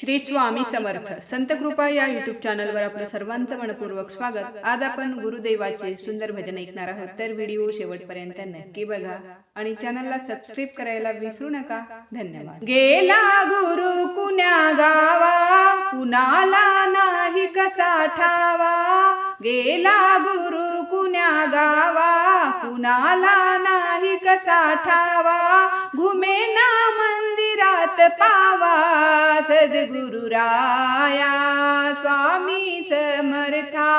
श्री स्वामी समर्थ. संत कृपा या युट्यूब चॅनलवर आपलं सर्वांचं मनपूर्वक स्वागत. आज आपण गुरुदेवाचे सुंदर भजन ऐकणार आहोत. तर व्हिडिओ शेवटपर्यंत नक्की बघा आणि चॅनलला सबस्क्राईब करायला विसरू नका. धन्यवाद. गेला गुरु कुण्या गावा? कुणाला नाही कसा ठावा? गेला गुरु कुण्या गावा? कुणाला नाही कसा ठावा? घुमेना मंदिरात पावा सद्गुरुराया स्वामी समर्था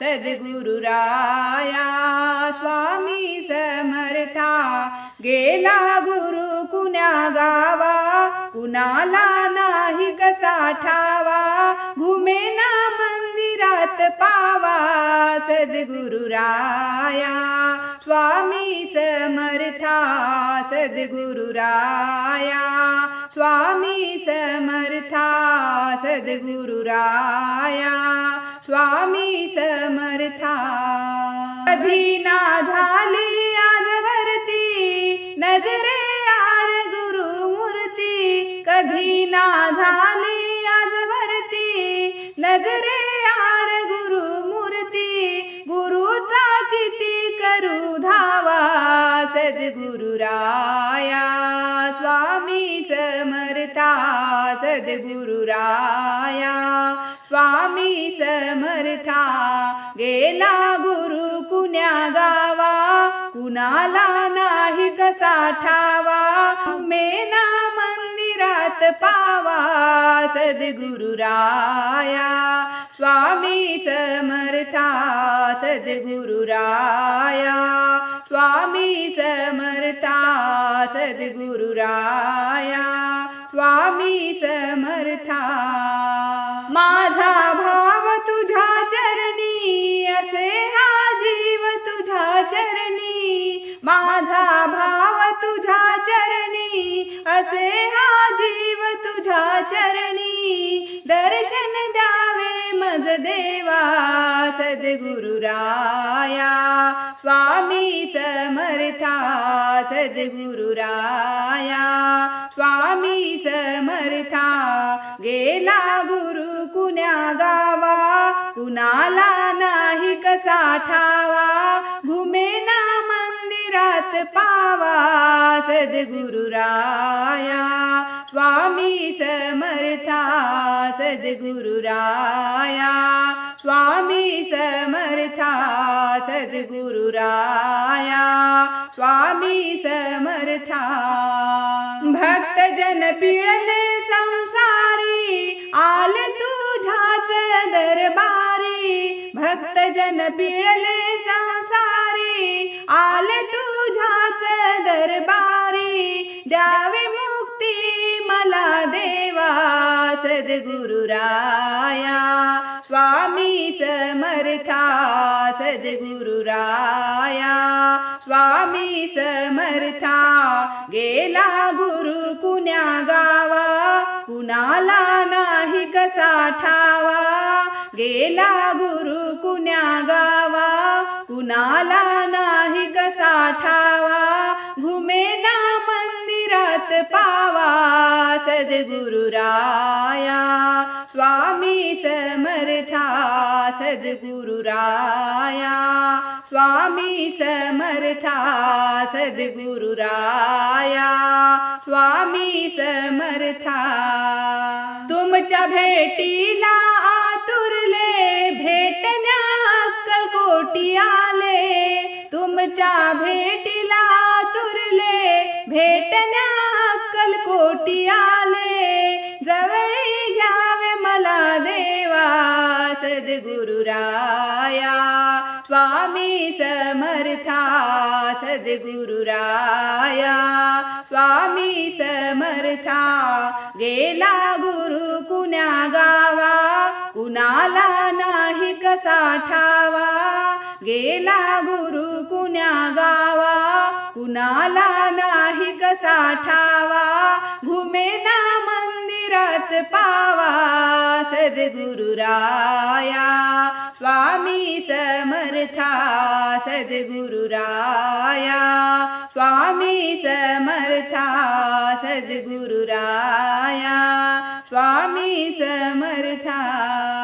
सद्गुरुराया स्वामी समर्था। गेला गुरु कुण्या गावा कुणाला नाही कसा ठावा? घुमेना मंदिरात पावा सद्गुरुराया स्वामी समर्था सद्गुरुराया स्वामी समर्था सद्गुरुराया स्वामी समर्था। कधी ना झाली आजवरती नजरे आड गुरुमूर्ती कधी ना झाली आजवरती नजरे आड गुरुमूर्ती गुरुचा किती करू धावा सद्गुरुराया स्वामी समर्था सद्गुरुराया स्वामी समर्था गेला गुरु कुण्या गावा कुणाला नाही कसा ठावा? मेना मंदिरात पावा सद्गुरुराया स्वामी समर्था सद्गुरुराया स्वामी समर्था सद्गुरुराया स्वामी समर्था। माझा भाव तुझ्या चरणी असे हा जीव तुझ्या चरणी। माझा भाव तुझ्या चरणी असे हा जीव तुझ्या चरणी। दर्शन द्यावे मज देवा सद्गुरुराया स्वामी समर्था। सद्गुरुराया स्वामी समर्था गेला गुरु कुण्या गावा कुणाला नाही कसा ठावा घुमेना मंदिरात पावा सद्गुरुराया स्वामी समर्था सद्गुरुराया. स्वामी समर्था सद्गुरुराया स्वामी समर्था। भक्तजन पिळले संसारी आले तुझ्याच दरबारी भक्तजन पिळले संसारी आले तुझ्याच दरबारी द्यावे मुक्ती मला देवा सद्गुरुराया समर्था सद्गुरुराया। स्वामी समर्था गेला गुरु कुण्या गावा। कुणाला नाही कसा ठावा। गेला गुरु कुण्या गावा। कुणाला नाही कसा ठावा। घुमेना मंदिरात पावा सद्गुरुराया। स्वामी समर्था सद्गुरुराया स्वामी समर्था सद्गुरुराया स्वामी समर्था। तुमच्या भेटीला आतुरले भेटण्या अक्कलकोटी आले। तुमच्या भेटी सद्गुरुराया स्वामी समर्था सद्गुरुराया स्वामी समर्था गेला गुरु कुण्या गावा कुणाला नाही कसा ठावा गेला गुरु कुण्या गावा कुणाला नाही कसा ठावा घुमेना मंदिरात पावा सद्गुरुराया. स्वामी समर्था सद्गुरुराया. स्वामी समर्था सद्गुरुराया. स्वामी समर्था